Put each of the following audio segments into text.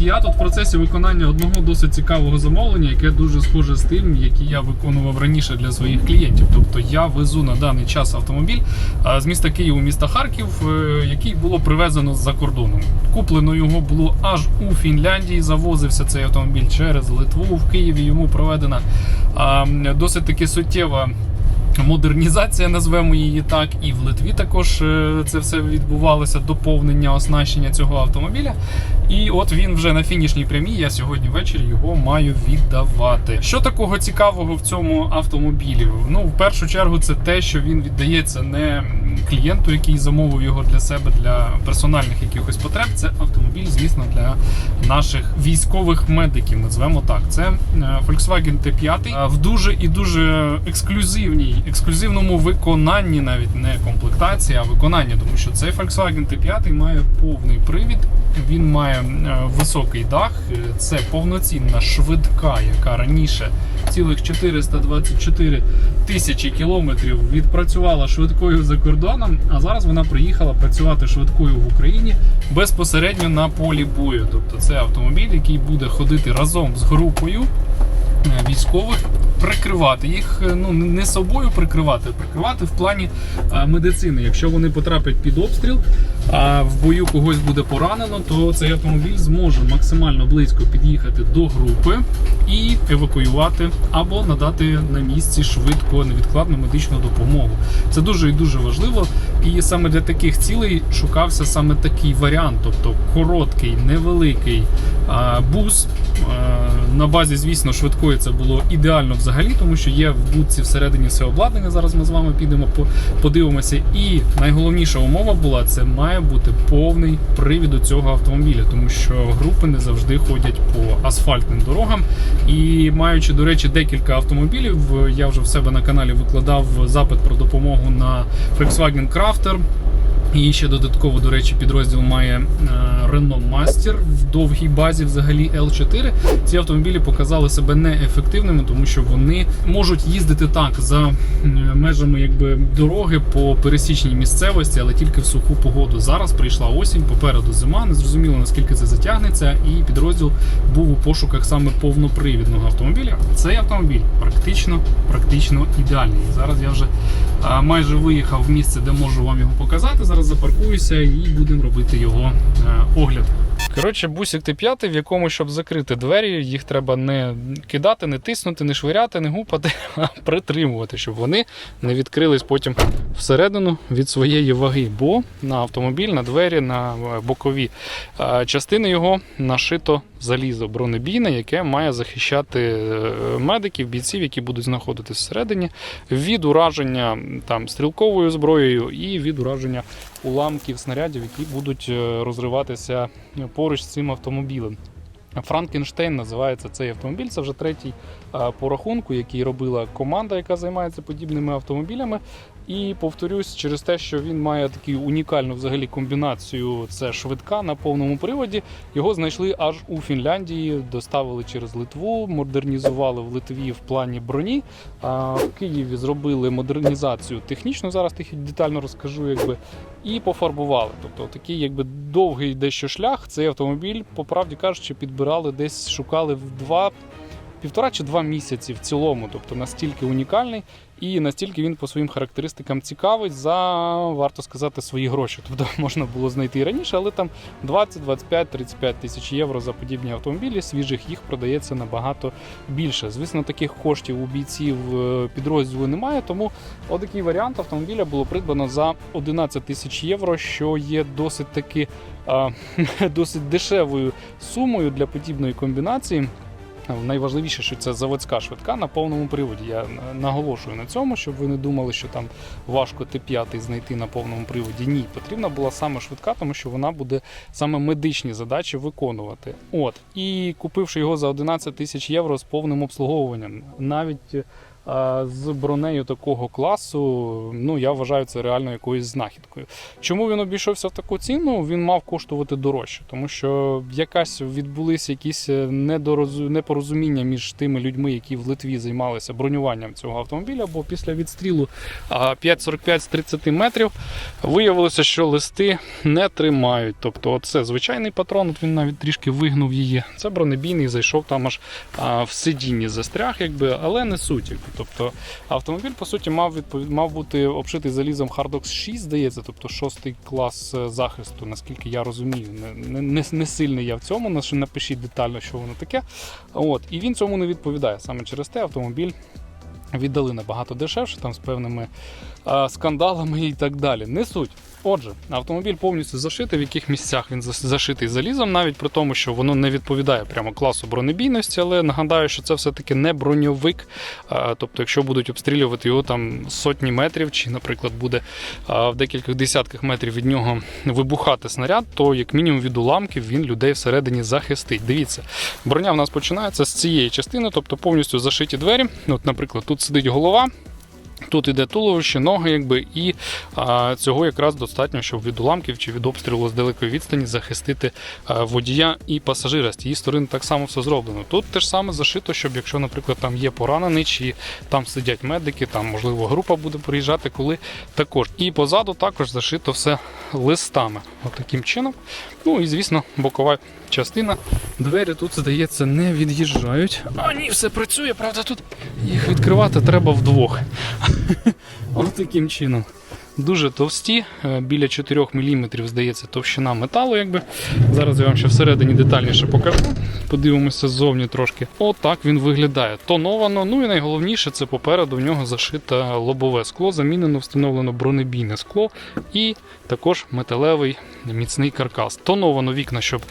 Я тут в процесі виконання одного досить цікавого замовлення, яке дуже схоже з тим, який я виконував раніше для своїх клієнтів. Тобто я везу на даний час автомобіль з міста Київ у міста Харків, е, який було привезено з-за кордону. Куплено його було аж у Фінляндії. Завозився цей автомобіль через Литву. В Києві йому проведена досить таки суттєва модернізація, назвемо її так, і в Литві також е, це все відбувалося, доповнення оснащення цього автомобіля. І от він вже на фінішній прямій. Я сьогодні ввечері його маю віддавати. Що такого цікавого в цьому автомобілі? Ну, в першу чергу, це те, що він віддається не клієнту, який замовив його для себе для персональних якихось потреб. Це автомобіль, звісно, для наших військових медиків. Назвемо так. Це е, Volkswagen T5 е, в дуже і дуже ексклюзивній, ексклюзивному виконанні, навіть не комплектації, а виконання, тому що цей Volkswagen T5 має повний привід. Він має е, високий дах. Це повноцінна швидка, яка раніше цілих 424 тисячі кілометрів відпрацювала швидкою за кордоном. А зараз вона приїхала працювати швидкою в Україні безпосередньо на полі бою. Тобто це автомобіль, який буде ходити разом з групою е, військових. Прикривати їх, е, ну не собою прикривати, а прикривати в плані е, медицини. Якщо вони потраплять під обстріл, а в бою когось буде поранено, то цей автомобіль зможе максимально близько під'їхати до групи і евакуювати або надати на місці швидко невідкладну медичну допомогу. Це дуже і дуже важливо. І саме для таких цілей шукався саме такий варіант, тобто короткий, невеликий бус. На базі, звісно, швидкої це було ідеально взагалі, тому що є в будці всередині все обладнання. Зараз ми з вами підемо подивимося. І найголовніша умова була це має бути повний привід у цього автомобіля, тому що групи не завжди ходять по асфальтним дорогам. І маючи, до речі, декілька автомобілів, я вже в себе на каналі викладав запит про допомогу на Volkswagen Crafter. І ще додатково, до речі, підрозділ має е, Renault Master в довгій базі, взагалі L4. Ці автомобілі показали себе неефективними, тому що вони можуть їздити так за е, межами якби дороги по пересічній місцевості, але тільки в суху погоду. Зараз прийшла осінь, попереду зима. Не зрозуміло наскільки це затягнеться, і підрозділ був у пошуках саме повнопривідного автомобіля. Цей автомобіль практично, практично ідеальний. Зараз я вже майже виїхав в місце, де можу вам його показати. Зараз запаркуюся і будемо робити його е, огляд. Коротше, бусик Т5, в якому, щоб закрити двері, їх треба не кидати, не тиснути, не швиряти, не гупати, а притримувати, щоб вони не відкрились потім всередину від своєї ваги. Бо на автомобіль, на двері, на е, бокові е, частини його нашито залізо бронебійне, яке має захищати медиків, бійців, які будуть знаходитися всередині, від ураження там стрілковою зброєю і від ураження уламків снарядів, які будуть е, розриватися поруч з цим автомобілем. Франкенштейн називається цей автомобіль. Це вже третій по рахунку, який робила команда, яка займається подібними автомобілями. І повторюсь, через те, що він має таку унікальну взагалі комбінацію, це швидка на повному приводі. Його знайшли аж у Фінляндії, доставили через Литву, модернізували в Литві в плані броні. А в Києві зробили модернізацію технічну. Зараз детально розкажу, якби і пофарбували. Тобто такий якби довгий дещо шлях. Цей автомобіль, по правді кажучи, підбирали десь, шукали в. Півтора чи два місяці в цілому, тобто настільки унікальний і настільки він по своїм характеристикам цікавий за варто сказати свої гроші. Тобто можна було знайти і раніше, але там 20, 25, 35 тисяч євро за подібні автомобілі. Свіжих їх продається набагато більше. Звісно, таких коштів у бійців е, підрозділу немає, тому отакий варіант автомобіля було придбано за 11 тисяч євро, що є досить таки а, досить дешевою сумою для подібної комбінації. Найважливіше, що це заводська швидка на повному приводі. Я наголошую на цьому, щоб ви не думали, що там важко Т5 знайти на повному приводі. Ні, потрібна була саме швидка, тому що вона буде саме медичні задачі виконувати. От і купивши його за 11 тисяч євро з повним обслуговуванням, навіть з бронею такого класу, ну я вважаю це реально якоюсь знахідкою. Чому він обійшовся в таку ціну? Він мав коштувати дорожче, тому що якась відбулися якісь е, недорозу... непорозуміння між тими людьми, які в Литві займалися бронюванням цього автомобіля, бо після відстрілу а, 5,45 з 30 метрів виявилося, що листи не тримають. Тобто, це звичайний патрон, от він навіть трішки вигнув її. Це бронебійний, зайшов там аж в сидінні застряг, якби, але не суть. Тобто автомобіль, по суті, мав відповід... мав бути обшитий залізом Hardox 6, здається, тобто шостий клас е, захисту, наскільки я розумію. Не, не, не, сильний я в цьому, на- напишіть детально, що воно таке. От. І він цьому не відповідає. Саме через те автомобіль віддали набагато дешевше, там з певними а, скандалами і так далі. Не суть. Отже, автомобіль повністю зашитий, в яких місцях він зашитий залізом, навіть при тому, що воно не відповідає прямо класу бронебійності, але нагадаю, що це все-таки не броньовик. Тобто, якщо будуть обстрілювати його там сотні метрів, чи, наприклад, буде в декількох десятках метрів від нього вибухати снаряд, то як мінімум від уламків він людей всередині захистить. Дивіться, броня в нас починається з цієї частини, тобто повністю зашиті двері. От, наприклад, тут сидить голова. Тут іде туловище, ноги, якби, і а, цього якраз достатньо, щоб від уламків чи від обстрілу з далекої відстані захистити а, водія і пасажира. З тієї сторони так само все зроблено. Тут те ж саме зашито, щоб якщо, наприклад, там є поранений, чи там сидять медики, там можливо група буде приїжджати, коли також. І позаду також зашито все листами. От чином. Ну і звісно, бокова частина. Двері тут, здається, не від'їжджають. А ні, все працює, правда, тут їх відкривати треба вдвох. Ось таким чином. Дуже товсті, е, біля 4 мм, здається, товщина металу. Якби. Зараз я вам ще всередині детальніше покажу. Подивимося ззовні трошки. Отак він виглядає. Тоновано. Ну і найголовніше, це попереду в нього зашите лобове скло, замінено, встановлено бронебійне скло і також металевий міцний каркас. Тоновано вікна, щоб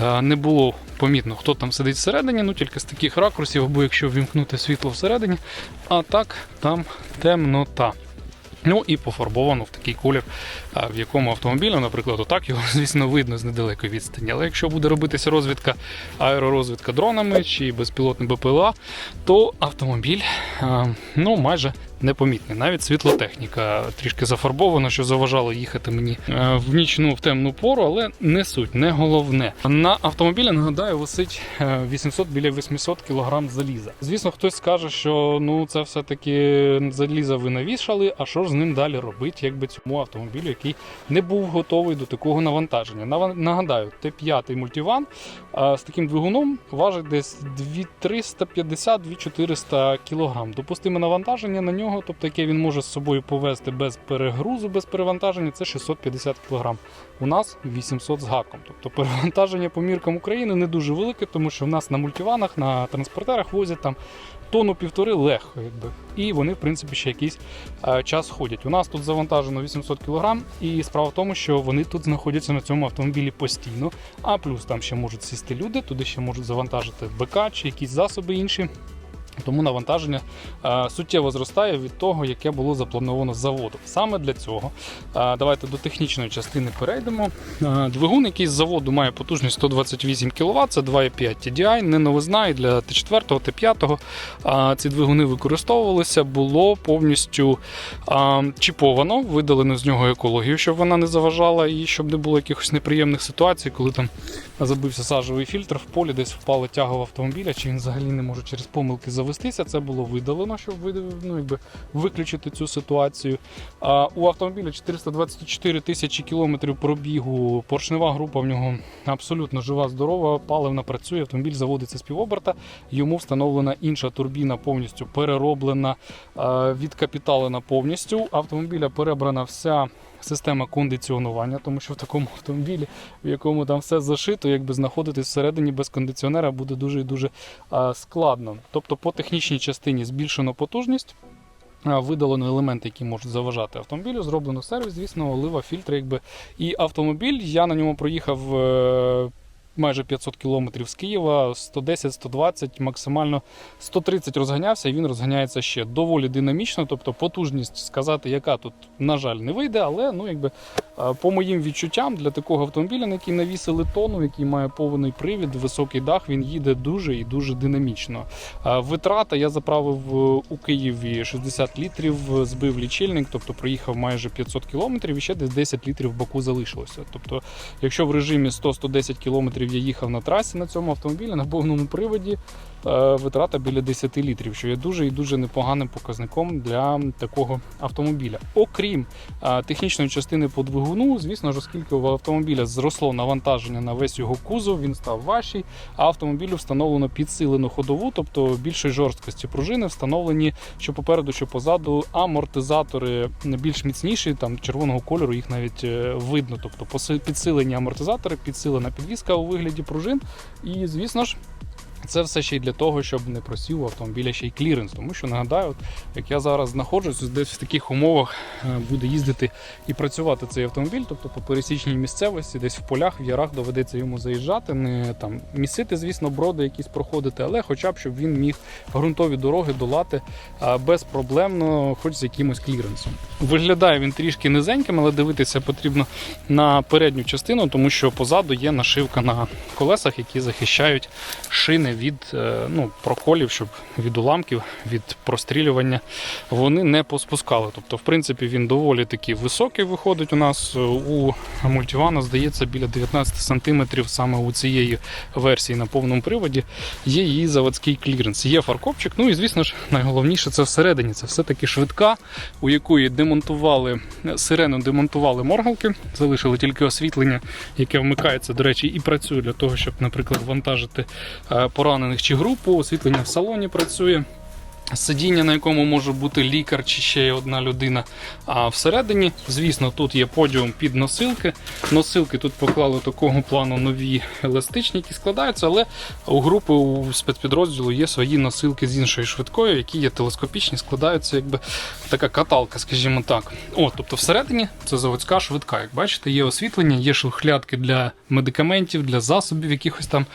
е, не було помітно, хто там сидить всередині, ну тільки з таких ракурсів, або якщо ввімкнути світло всередині. А так там темнота. Ну і пофарбовано в такий колір, в якому автомобілю, наприклад, отак його, звісно, видно з недалекої відстані. Але якщо буде робитися розвідка, аеророзвідка дронами чи безпілотний БПЛА, то автомобіль ну, майже непомітний. Навіть світлотехніка трішки зафарбована, що заважало їхати мені в нічну в темну пору, але не суть, не головне. На автомобілі, нагадаю, висить е, 800 біля 800 кг заліза. Звісно, хтось скаже, що ну це все-таки заліза ви навішали, а що ж з ним далі робити, якби цьому автомобілю, який не був готовий до такого навантаження. Нагадаю, Т5 мультиван з таким двигуном важить десь 2350-2400 кг. Допустиме навантаження на нього, тобто яке він може з собою повезти без перегрузу, без перевантаження, це 650 кг. У нас 800 з гаком. Тобто перевантаження по міркам України не дуже велике, тому що в нас на мультиванах, на транспортерах возять там тонну півтори легко, якби. І вони, в принципі, ще якийсь е, час ходять. У нас тут завантажено 800 кг, і справа в тому, що вони тут знаходяться на цьому автомобілі постійно. А плюс там ще можуть сісти люди, туди ще можуть завантажити БК чи якісь засоби інші. Тому навантаження е, суттєво зростає від того, яке було заплановано з заводу. Саме для цього е, давайте до технічної частини перейдемо. Е, двигун, який з заводу має потужність 128 кВт, це 2,5 TDI, не новизна і для Т4, Т5 е, ці двигуни використовувалися, було повністю чіповано, видалено з нього екологію, щоб вона не заважала і щоб не було якихось неприємних ситуацій, коли там забився сажовий фільтр в полі, десь впала тяга автомобіля, чи він взагалі не може через помилки завестися. Це було видалено, щоб ну, якби, виключити цю ситуацію. А, у автомобіля 424 тисячі кілометрів пробігу. Поршнева група в нього абсолютно жива, здорова, паливна працює. Автомобіль заводиться з півоберта. Йому встановлена інша турбіна, повністю перероблена, відкапіталена повністю. Автомобіля перебрана вся. Система кондиціонування, тому що в такому автомобілі, в якому там все зашито, якби знаходитись всередині без кондиціонера буде дуже і дуже складно. Тобто по технічній частині збільшено потужність. Видалено елементи, які можуть заважати автомобілю. Зроблено сервіс, звісно, олива, фільтри. Якби. І автомобіль, я на ньому проїхав е, майже 500 км з Києва, 110-120, максимально 130 розганявся, і він розганяється ще доволі динамічно. Тобто потужність сказати, яка тут, на жаль, не вийде, але ну, якби, Е, По моїм відчуттям, для такого автомобіля, на який навісили тону, який має повний привід, високий дах, він їде дуже і дуже динамічно. Е, Витрата я заправив е, у Києві 60 літрів, збив лічильник, тобто проїхав майже 500 кілометрів і ще десь 10 літрів в баку залишилося. Тобто, якщо в режимі 100-110 кілометрів я їхав на трасі на цьому автомобілі на повному приводі, витрата біля 10 літрів, що є дуже і дуже непоганим показником для такого автомобіля. Окрім е, технічної частини по двигуну, звісно ж, оскільки у автомобіля зросло навантаження на весь його кузов, він став важчий, а автомобілю встановлено підсилену ходову, тобто більшої жорсткості пружини встановлені що попереду, що позаду. Амортизатори більш міцніші, там червоного кольору їх навіть е, видно. Тобто підсилені амортизатори, підсилена підвіска у вигляді пружин. І звісно ж. Це все ще й для того, щоб не просів у автомобіля ще й кліренс. Тому що нагадаю, як я зараз знаходжусь, десь в таких умовах е, буде їздити і працювати цей автомобіль, тобто по пересічній місцевості, десь в полях, в ярах доведеться йому заїжджати, не там місити, звісно, броди якісь проходити, але хоча б щоб він міг ґрунтові дороги долати безпроблемно, хоч з якимось кліренсом. Виглядає він трішки низеньким, але дивитися потрібно на передню частину, тому що позаду є нашивка на колесах, які захищають шини від е, ну, проколів, щоб від уламків, від прострілювання вони не поспускали. Тобто, в принципі, він доволі таки високий виходить у нас. Е, У мультивана, здається, біля 19 см саме у цієї версії на повному приводі є її заводський кліренс. Є фаркопчик. Ну і звісно ж, найголовніше це всередині. Це все-таки швидка, у якої демонтували сирену, демонтували моргалки, залишили тільки освітлення, яке вмикається, до речі, і працює для того, щоб, наприклад, вантажити е, поранених чи групу. Освітлення в салоні працює. Сидіння, на якому може бути лікар чи ще одна людина. А всередині, звісно, тут є подіум під носилки. Носилки тут поклали такого плану нові еластичні, які складаються, але у групи у спецпідрозділу є свої носилки з іншою швидкою, які є телескопічні, складаються якби така каталка, скажімо так. О, тобто всередині це заводська швидка. Як бачите, є освітлення, є шухлядки для медикаментів, для засобів, якихось там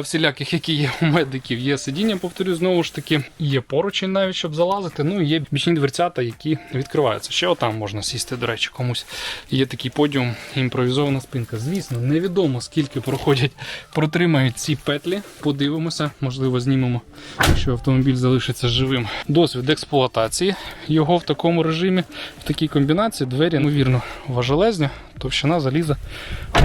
всіляких, які є у медиків. Є сидіння, повторю, знову ж таки, є поручень навіть, щоб залазити. Ну і є бічні дверцята, які відкриваються. Ще отам можна сісти, до речі, комусь. Є такий подіум, імпровізована спинка. Звісно, невідомо скільки проходять, протримають ці петлі. Подивимося, можливо, знімемо, якщо автомобіль залишиться живим. Досвід експлуатації його в такому режимі, в такій комбінації. Двері, ймовірно, важелезні, товщина заліза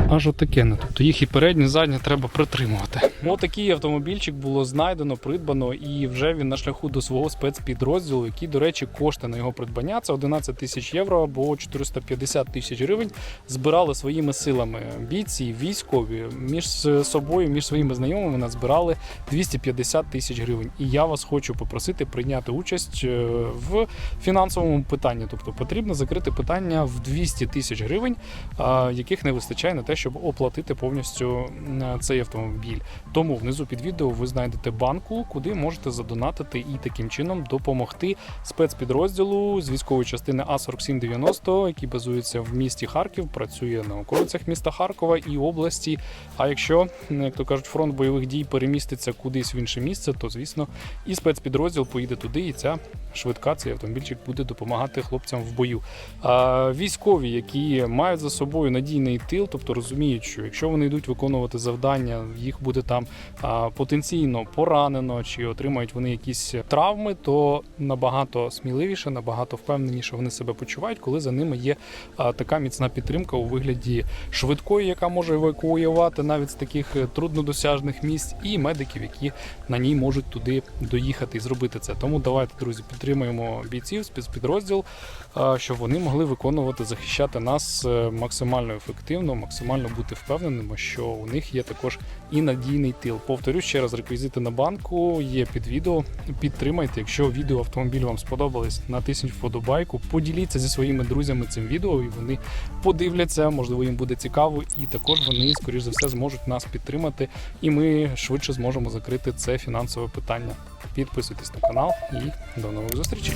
аж отаке. Тобто їх і передні, і задні треба притримувати. Отакий автомобільчик було знайдено, придбано, і вже він на шляху до свого спецпідрозділу, який, до речі, кошти на його придбання це 11 тисяч євро або 450 тисяч гривень. Збирали своїми силами бійці, військові між собою, між своїми знайомими назбирали 250 тисяч гривень. І я вас хочу попросити прийняти участь е, в фінансовому питанні. Тобто потрібно закрити питання в 200 тисяч гривень, яких не вистачає на те, щоб оплатити повністю цей автомобіль. Тому внизу під відео ви знайдете банку, куди можете задонатити і таким чином допомогти спецпідрозділу з військової частини А4790, який базується в місті Харків, працює на околицях міста Харкова і області. А якщо, як то кажуть, фронт бойових дій переміститься кудись в інше місце, то звісно і спецпідрозділ поїде туди, і ця швидка цей автомобільчик буде допомагати хлопцям в бою. А, військові, які мають за собою надійний тил, тобто розуміють, що якщо вони йдуть виконувати завдання, їх буде там потенційно поранено чи отримають вони якісь травми, то набагато сміливіше, набагато впевненіше вони себе почувають, коли за ними є така міцна підтримка у вигляді швидкої, яка може евакуювати навіть з таких е, труднодосяжних місць, і медиків, які на ній можуть туди доїхати і зробити це. Тому давайте, друзі, підтримуємо бійців, спецпідрозділ, щоб вони могли виконувати, захищати нас е, максимально ефективно, максимально бути впевненими, що у них є також і надійний тил. Повторю ще раз, реквізити на банку є під відео. Підтримайте, якщо відео автомобіль вам сподобались, натисніть вподобайку, поділіться зі своїми друзями цим відео, і вони подивляться, можливо, їм буде цікаво, і також вони, скоріш за все, зможуть нас підтримати, і ми швидше зможемо закрити це фінансове питання. Підписуйтесь на канал і до нових зустрічей.